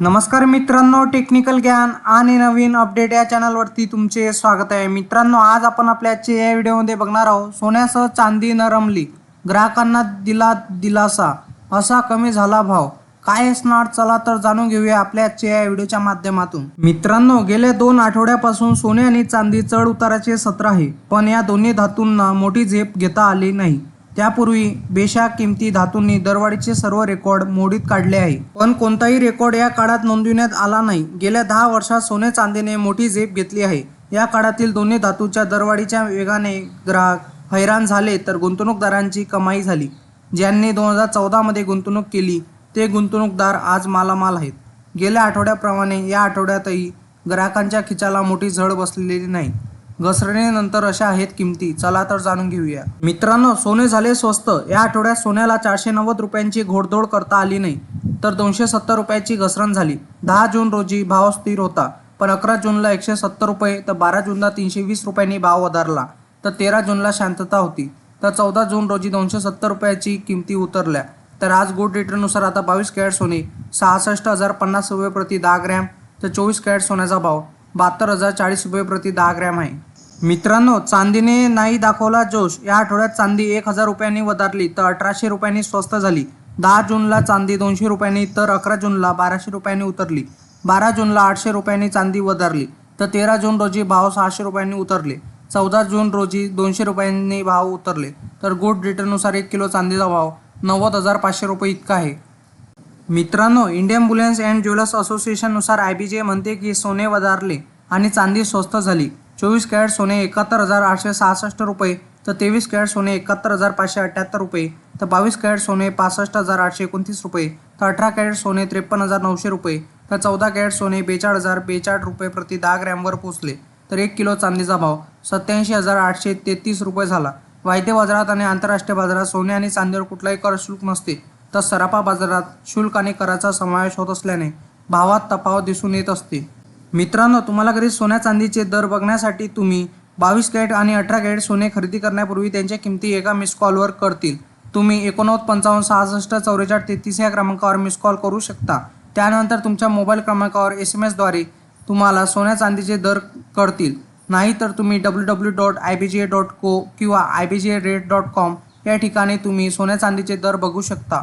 नमस्कार मित्रांनो टेक्निकल ज्ञान आणि नवीन अपडेट या चॅनलवरती तुमचे स्वागत आहे. मित्रांनो आज आपण आपल्या या व्हिडिओमध्ये बघणार आहोत सोन्यासह चांदी न रमली ग्राहकांना दिला दिलासा असा कमी झाला भाव. काय असणार? चला तर जाणून घेऊया आपल्या या व्हिडिओच्या माध्यमातून. मित्रांनो गेल्या दोन आठवड्यापासून सोने आणि चांदी चढ उताराचे सत्र आहे पण या दोन्ही धातूंना मोठी झेप घेता आली नाही. त्यापूर्वी बेशा किमती धातूंनी दरवाढीचे सर्व रेकॉर्ड मोडीत काढले आहे. पण कोणताही रेकॉर्ड या काळात नोंदविण्यात आला नाही. गेल्या दहा वर्षात सोने चांदीने मोठी झेप घेतली आहे. या काळातील दोन्ही धातूच्या दरवाढीच्या वेगाने ग्राहक हैराण झाले तर गुंतवणूकदारांची कमाई झाली. ज्यांनी दोन हजार चौदामध्ये गुंतवणूक केली ते गुंतवणूकदार आज मालामाल आहेत. गेल्या आठवड्याप्रमाणे या आठवड्यातही ग्राहकांच्या खिचाला मोठी झड बसलेली नाही. घसरणीनंतर अशा आहेत किमती. चला तर जाणून घेऊया. मित्रांनो सोने झाले स्वस्त. या आठवड्यात सोन्याला चारशे नव्वद रुपयांची घोडदौड करता आली नाही. तर दोनशे सत्तर रुपयाची घसरण झाली. दहा जून रोजी भाव स्थिर होता. पण अकरा जूनला एकशे सत्तर रुपये तर बारा जूनला तीनशे वीस रुपयांनी भाव वधारला. तर तेरा जूनला शांतता होती. तर चौदा जून रोजी दोनशे सत्तर रुपयाची किमती उतरल्या. तर आज गुड रेटनुसार आता बावीस कॅरेट सोने सहासष्ट हजार पन्नास रुपये प्रति दहा ग्रॅम. तर चोवीस कॅरेट सोन्याचा भाव बहात्तर हजार चाळीस रुपये प्रति दहा ग्रॅम आहे. मित्रांनो चांदीने नाही दाखवला जोश. या आठवड्यात चांदी एक हजार रुपयांनी वधारली तर अठराशे रुपयांनी स्वस्त झाली. दहा जूनला चांदी दोनशे रुपयांनी तर अकरा जूनला बाराशे रुपयांनी उतरली. बारा जूनला आठशे रुपयांनी चांदी वधारली तर तेरा जून रोजी भाव सहाशे रुपयांनी उतरले. चौदा जून रोजी दोनशे रुपयांनी भाव उतरले तर गुड रिटर्ननुसार एक किलो चांदीचा भाव नव्वद हजार पाचशे रुपये इतका आहे. मित्रांनो इंडियन बुलेन्स अँड ज्वेलर्स असोसिएशननुसार आय बी जे म्हणते की सोने वधारले आणि चांदी स्वस्त झाली. चोवीस कॅरेट सोने एकाहत्तर हजार आठशे सहासष्ट रुपये तर तेवीस कॅरेट सोने एकाहत्तर हजार पाचशे अठ्ठ्याहत्तर रुपये तर बावीस कॅरेट सोने पासष्ट हजार आठशे एकोणतीस रुपये तर अठरा कॅरेट सोने त्रेपन्न हजार नऊशे रुपये तर चौदा कॅरेट सोने बेचाळीस हजार बेचाळीस रुपये प्रति दहा ग्रॅमवर पोचले तर एक किलो चांदीचा भाव सत्याऐंशी हजार आठशे तेहतीस रुपये झाला. वायदे बाजारात आणि आंतरराष्ट्रीय बाजारात सोने आणि चांदीवर कुठलाही कर शुल्क नसते तर सराफा बाजारात शुल्क आणि कराचा समावेश होत असल्याने भावात तफावत दिसून येत असते. मित्रांनो तुम्हाला घरी सोन्या चांदीचे दर बघण्यासाठी तुम्ही बावीस कॅरेट आणि अठरा कॅरेट सोने खरेदी करण्यापूर्वी त्यांच्या किमती एका मिस कॉलवर करतील. तुम्ही एकोणनव्वद पंचावन्न सहासष्ट चौवेचाळीस तेहतीस या क्रमांकावर मिस कॉल करू शकता. त्यानंतर तुमच्या मोबाईल क्रमांकावर एस एम एसद्वारे तुम्हाला सोन्या चांदीचे दर कळतील. नाही तर तुम्ही W W dot I B G A dot co किंवा I B G A rate dot com या ठिकाणी तुम्ही सोन्या चांदीचे दर बघू शकता.